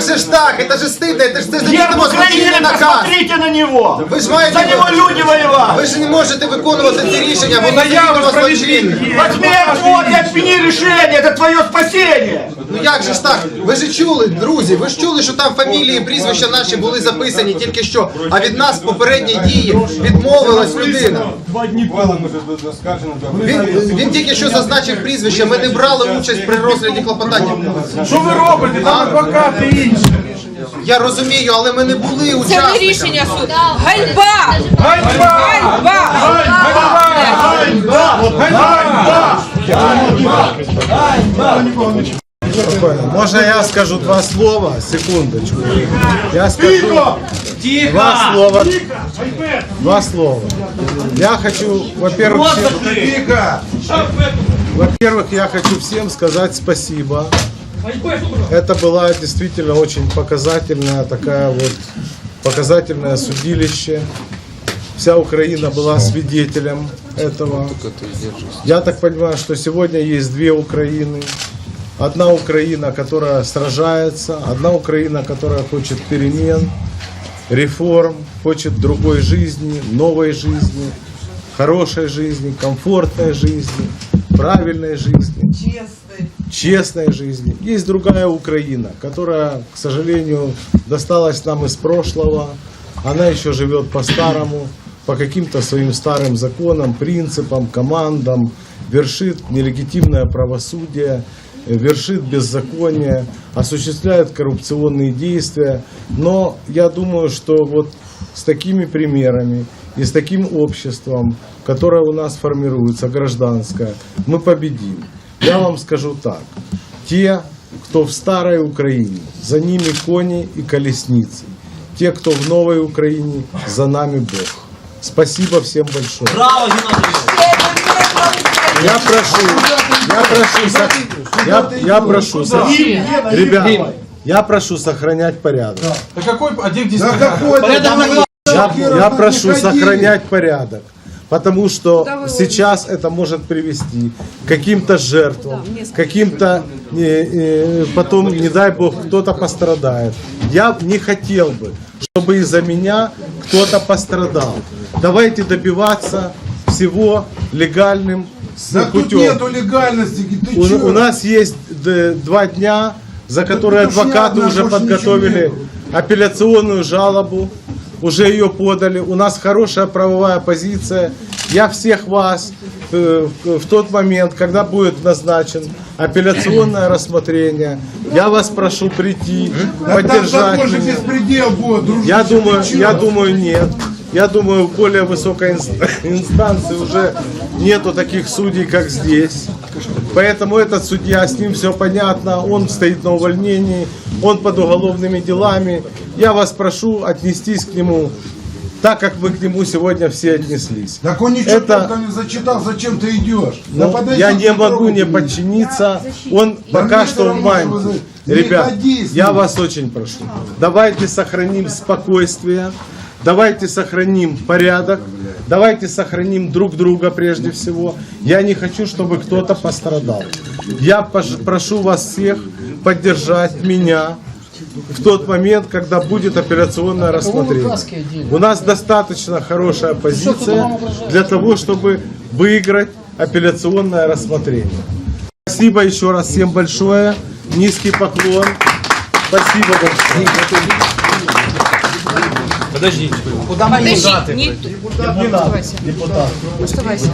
как же ж так? Это же стыдно, это же це Герб завідомо злочинний Украины, наказ. посмотрите на него! Ви ж маєте... За него люди воевали! Ви ж не можете виконувати ці рішення, воно Заяву завідомо про злочинне. Возьми отвод и отмени решение, это твое спасение! Ну як же ж так? Ви ж чули, друзі, ви ж чули, що там фамілії, прізвища наші були записані тільки що, а від нас попередні дії відмовилась людина. Він, він тільки що зазначив прізвище, ми не брали участь при розгляді клопотання. Що ви робите? Там адвокати інші. Я розумію, але ми не були Це не учасниками. рішення суду. Ганьба! Ганьба! Ганьба! Можно я скажу два слова? Секундочку. Я скажу два слова. Два слова. Я хочу, во-первых, всем- во-первых, я хочу всем сказать спасибо. Это была действительно очень показательная такая вот показательное судилище. Вся Украина была свидетелем этого. Я так понимаю, что сегодня есть две Украины. Одна Украина, которая сражается, одна Украина, которая хочет перемен, реформ, хочет другой жизни, новой жизни, хорошей жизни, комфортной жизни, правильной жизни, честной жизни. Есть другая Украина, которая, к сожалению, досталась нам из прошлого. Она еще живет по-старому, по каким-то своим старым законам, принципам, командам, вершит нелегитимное правосудие, вершит беззаконие, осуществляет коррупционные действия. Но я думаю, что вот с такими примерами и с таким обществом, которое у нас формируется, гражданское, мы победим. Я вам скажу так. Те, кто в старой Украине, за ними кони и колесницы. Те, кто в новой Украине, за нами Бог. Спасибо всем большое. Я прошу, я прошу, я, я прошу, сох- ребят, я прошу сохранять порядок. Да. Какой, а где здесь Я, я прошу сохранять порядок. Потому что сейчас это может привести к каким-то жертвам, каким-то, э, э, потом, не дай бог, кто-то пострадает. Я не хотел бы, чтобы из-за меня кто-то пострадал. Давайте добиваться всего легальным Да тут нету легальности, ты У, чё? у нас есть два дня, за которые не адвокаты уже подготовили апелляционную жалобу, уже ее подали. У нас хорошая правовая позиция. Я всех вас э, в тот момент, когда будет назначен апелляционное рассмотрение, я вас прошу прийти, Да там поддержать. беспредел будет, дружище, Я думаю, я думаю, нет. Я думаю, в более высокой инст- инстанции уже нету таких судей, как здесь. Поэтому этот судья, с ним все понятно, он стоит на увольнении, он под уголовными делами. Я вас прошу отнестись к нему так, как мы к нему сегодня все отнеслись. Так он ничего Это- не зачитал, зачем ты идешь? Да Ну, подойди, я не могу не подчиниться. Он Да пока что в мантии. Ребят, я ним. вас очень прошу. Давайте сохраним спокойствие. Давайте сохраним порядок. Давайте сохраним друг друга прежде всего. Я не хочу, чтобы кто-то пострадал. Я прошу вас всех поддержать меня в тот момент, когда будет операционное рассмотрение. У нас достаточно хорошая позиция для того, чтобы выиграть апелляционное рассмотрение. Спасибо еще раз всем большое. Низкий поклон. Спасибо большое. Подожди, ні, Не надо, депутат. оставайся.